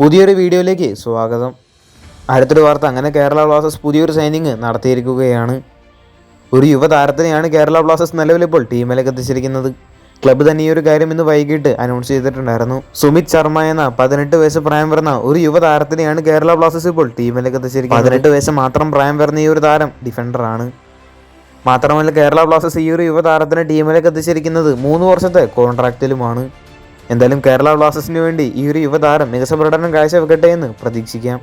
പുതിയൊരു വീഡിയോയിലേക്ക് സ്വാഗതം. അടുത്തൊരു വാർത്ത അങ്ങനെ കേരള ബ്ലാസ്റ്റേഴ്സ് പുതിയൊരു സൈനിങ് നടത്തിയിരിക്കുകയാണ്. ഒരു യുവതാരത്തിനെയാണ് കേരള ബ്ലാസ്റ്റേഴ്സ് നിലവിലിപ്പോൾ ടീമിലേക്ക് എത്തിച്ചിരിക്കുന്നത്. ക്ലബ്ബ് തന്നെ ഈ ഒരു കാര്യം ഇന്ന് വൈകിട്ട് അനൗൺസ് ചെയ്തിട്ടുണ്ടായിരുന്നു. സുമിത് ശർമ്മ എന്ന പതിനെട്ട് വയസ്സ് പ്രായം വരുന്ന ഒരു യുവതാരത്തിനെയാണ് കേരള ബ്ലാസ്റ്റേഴ്സ് ഇപ്പോൾ ടീമിലേക്ക് എത്തിച്ചിരിക്കുന്നത്. പതിനെട്ട് വയസ്സ് മാത്രം പ്രായം വരുന്ന ഈ ഒരു താരം ഡിഫൻഡറാണ് മാത്രമല്ല കേരള ബ്ലാസ്റ്റേഴ്സ് ഈ ഒരു യുവതാരത്തിനെ ടീമിലേക്ക് എത്തിച്ചിരിക്കുന്നത് മൂന്ന് വർഷത്തെ കോൺട്രാക്റ്റിലുമാണ് എന്തായാലും കേരള ബ്ലാസ്റ്റേഴ്സിന് വേണ്ടി ഈ ഒരു യുവതാരം മികച്ച പ്രകടനം കാഴ്ചവെക്കട്ടെ എന്ന് പ്രതീക്ഷിക്കാം.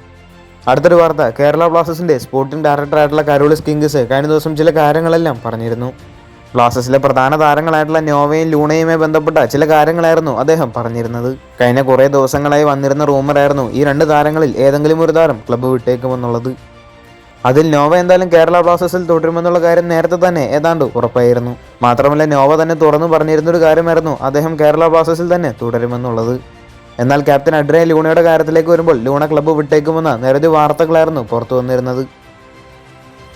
അടുത്തൊരു വാർത്ത കേരള ബ്ലാസ്റ്റേഴ്സിന്റെ സ്പോർട്ടിംഗ് ഡയറക്ടറായിട്ടുള്ള കരോളിസ് കിങ്സ് കഴിഞ്ഞ ദിവസം ചില കാര്യങ്ങളെല്ലാം പറഞ്ഞിരുന്നു. ബ്ലാസ്റ്റേഴ്സിലെ പ്രധാന താരങ്ങളായിട്ടുള്ള നോവയും ലൂണയുമായി ബന്ധപ്പെട്ട ചില കാര്യങ്ങളായിരുന്നു അദ്ദേഹം പറഞ്ഞിരുന്നത്. കഴിഞ്ഞ കുറേ ദിവസങ്ങളായി വന്നിരുന്ന റൂമറായിരുന്നു ഈ രണ്ട് താരങ്ങളിൽ ഏതെങ്കിലും ഒരു താരം ക്ലബ്ബ് വിട്ടേക്കുമെന്നുള്ളത്. അതിൽ നോവ എന്തായാലും കേരള ബ്ലാസ്റ്റേഴ്സിൽ തുടരുമെന്നുള്ള കാര്യം നേരത്തെ തന്നെ ഏതാണ്ട് ഉറപ്പായിരുന്നു. മാത്രമല്ല നോവ തന്നെ തുറന്നു പറഞ്ഞിരുന്നൊരു കാര്യമായിരുന്നു. അദ്ദേഹം കേരള ബ്ലാസ്റ്റേഴ്സിൽ തന്നെ തുടരുമെന്നുള്ളത്. എന്നാൽ ക്യാപ്റ്റൻ അഡ്രേ ലൂണയുടെ കാര്യത്തിലേക്ക് വരുമ്പോൾ ലൂണ ക്ലബ്ബ് വിട്ടേക്കുമെന്ന നിരവധി വാർത്തകളായിരുന്നു പുറത്തു വന്നിരുന്നത്.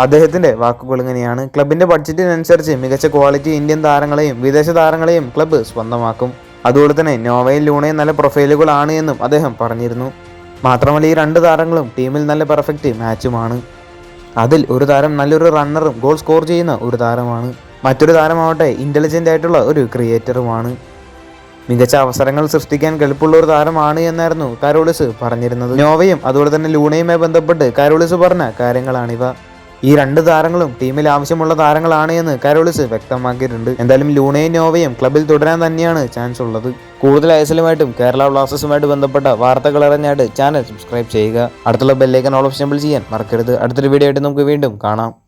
അദ്ദേഹത്തിന്റെ വാക്കുകൾ ഇങ്ങനെയാണ്. ക്ലബിന്റെ ബഡ്ജറ്റിനനുസരിച്ച് മികച്ച ക്വാളിറ്റി ഇന്ത്യൻ താരങ്ങളെയും വിദേശ താരങ്ങളെയും ക്ലബ്ബ് സ്വന്തമാക്കും. അതുകൊണ്ട് തന്നെ നോവയും ലൂണയും നല്ല പ്രൊഫൈലുകളാണ് എന്നും അദ്ദേഹം പറഞ്ഞിരുന്നു. മാത്രമല്ല ഈ രണ്ട് താരങ്ങളും ടീമിൽ നല്ല പെർഫെക്റ്റ് മാച്ചുമാണ് അതിൽ ഒരു താരം നല്ലൊരു റണ്ണറും ഗോൾ സ്കോർ ചെയ്യുന്ന ഒരു താരമാണ്. മറ്റൊരു താരമാവട്ടെ ഇന്റലിജന്റ് ആയിട്ടുള്ള ഒരു ക്രിയേറ്ററുമാണ് മികച്ച അവസരങ്ങൾ സൃഷ്ടിക്കാൻ കെൽപ്പുള്ള ഒരു താരമാണ് എന്നായിരുന്നു കാരോളിസ് പറഞ്ഞിരുന്നത്. നോവയും അതുപോലെ തന്നെ ലൂണയുമായി ബന്ധപ്പെട്ട് കാരോളിസ് പറഞ്ഞ കാര്യങ്ങളാണിവ. ഈ രണ്ട് താരങ്ങളും ടീമിൽ ആവശ്യമുള്ള താരങ്ങളാണ് എന്ന് കാരോളിസ് വ്യക്തമാക്കിയിട്ടുണ്ട്. എന്തായാലും ലൂണയും നോവയും ക്ലബിൽ തുടരാൻ തന്നെയാണ് ചാൻസ് ഉള്ളത്. കൂടുതൽ ഐസലുമായിട്ടും കേരള ബ്ലാസ്റ്റേഴ്സുമായിട്ട് ബന്ധപ്പെട്ട വാർത്തകൾ അറിഞ്ഞായിട്ട് ചാനൽ സബ്സ്ക്രൈബ് ചെയ്യുക. അടുത്തുള്ള ബെല്ലേക്കൻ ഓൾ ഓപ്ഷൻ ചെയ്യാൻ മറക്കരുത്. അടുത്തൊരു വീഡിയോ ആയിട്ട് നമുക്ക് വീണ്ടും കാണാം.